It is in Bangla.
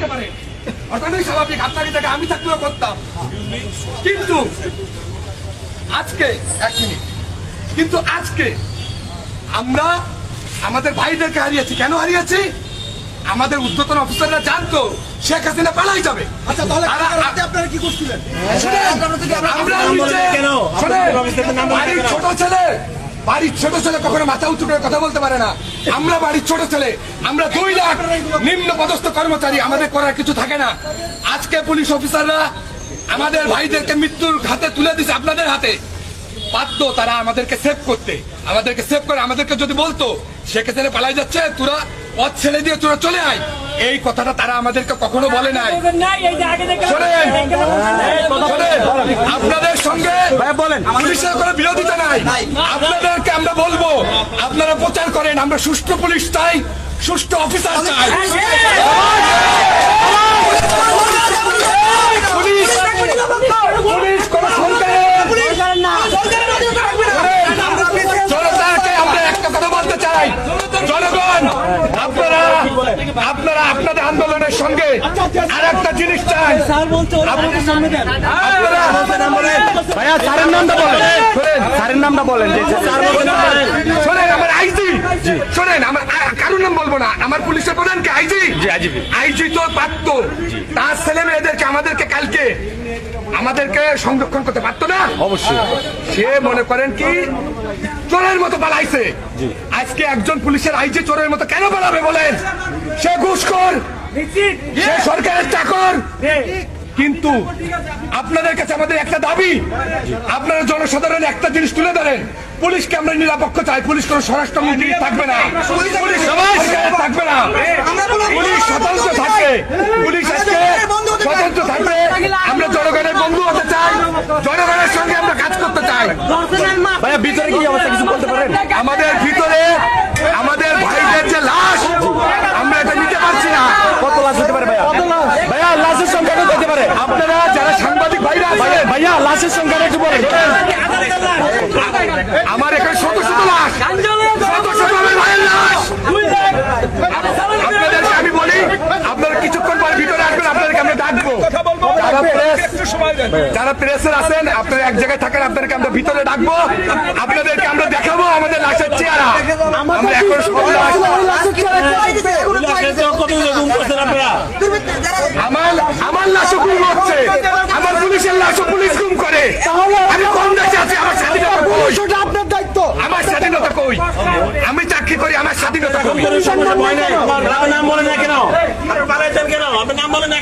করতে পারে ঘটনাই স্বাভাবিক আপনাকে দেখে আমি থাকলেও করতাম। কিন্তু আজকে এক মিনিট। কিন্তু আজকে আমরা আমাদের ভাইদেরকে হারিয়েছি। কেন হারিয়েছি? আমাদের উদ্যতন অফিসাররা জানতো শেখ হাসিনা পালাই যাবে। আচ্ছা তাহলে আপনারা কি করছিলেন? ছোট ছেলে বাড়ির ছোট ছেলে কখনো মাথা উঁচু করে কথা বলতে পারে না। আমরা বাড়ির ছোট ছেলে, আমরা দুই লাখ নিম্ন পদস্থ কর্মচারী, আমাদের করার কিছু থাকে না। আজকে পুলিশ অফিসাররা আমাদের ভাইদেরকে মৃত্যুর হাতে তুলে দিছে আপনাদের হাতে। বাধ্য তারা আমাদেরকে সেভ করতে। আমাদেরকে সেভ করে আমাদেরকে যদি বলতো ছেলে পালাই যাচ্ছে? তোরা পথ ছেড়ে দিয়ে তোরা চলে আয়। এই কথাটা তারা আমাদেরকে কখনো বলে নাই। আপনাদের সঙ্গে বলেন। পুলিশের কোনো বিরোধিতা নাই। আপনাদেরকে আমরা বলব আপনারা প্রচার করেন আমরা সুষ্ঠু পুলিশ চাই সুষ্ঠু অফিসার চাই পুলিশ পুলিশ কোন সরকারের জনতাকে আমরা একটা কথা বলতে চাই জনগণ আপনারা আপনারা আপনাদের আন্দোলনের সঙ্গে আর একটা জিনিস চাই। ভাইয়া স্যারের নামটা বলেন। স্যারের নামটা বলেন শোনেন আমার আইজি। শোনেন আমার কারোর নাম বলব না আমার পুলিশের প্রধান কি আইজি। আইজি তো পারত তার ছেলে মেয়েদেরকে আমাদেরকে কালকে আমাদেরকে সংরক্ষণ করতে পারতো না? অবশ্যই। সে মনে করেন কি চোরের মতো পালাইছে। আজকে একজন পুলিশের আইজি চোরের মতো কেন পালাবে বলেন? সে ঘুষখোর সে সরকারের চাকর। কিন্তু আপনাদের কাছে আমাদের একটা দাবি। আপনারা জনসাধারণ একটা জিনিস তুলে ধরেন। পুলিশকে আমরা নিরাপক্ষ চাই। পুলিশ কোনো স্বরাষ্ট্রমন্ত্রী থাকবে না। পুলিশ থাকবে না। পুলিশ স্বতন্ত্র থাকবে। পুলিশ আজকে স্বতন্ত্র থাকবে। আমরা জনগণের বন্ধু হতে চাই। জনগণের সঙ্গে আমরা কাজ করতে চাই। ভাইয়া ভিতরে কি অবস্থা কিছু বলতে পারেন? আমাদের ভিতরে আমাদের ভাইদের যে লাশ আমরা এটা নিতে পারছি না কত লাশ হতে পারে ভাইয়া ভাইয়া লাশের সংখ্যাটা হতে পারে। আপনারা যারা সাংবাদিক ভাইরা আছেন ভাইয়া লাশের সংখ্যাটা একটু বলেন। আমার এখানে শত শত লাশ। শত শত ভাইয়ের লাশ। আপনাদেরকে আমি বলি আপনারা কিছুক্ষণ পর ভিতরে আসবেন আপনাদেরকে আমরা ডাকবো। যারা প্রেস যারা প্রেসের আছেন আপনারা এক জায়গায় থাকেন আপনাদেরকে আমরা ভিতরে ডাকবো। আপনাদেরকে আমরা দেখাবো আমাদের লাশের চেহারা আমরা এখন সব লাশ আমার আমার লাশও গুম হচ্ছে। আমার পুলিশের লাশও পুলিশ গুম করে। আমি কোন দেশে আছি? আমার স্বাধীনতা কই? আপনার দায়িত্ব। আমার স্বাধীনতা কই? আমি চাকরি করি আমার স্বাধীনতা কই? নাম বলে না কেন? আপনি পালাইছেন কেন? আপনার নাম বলে না কেন?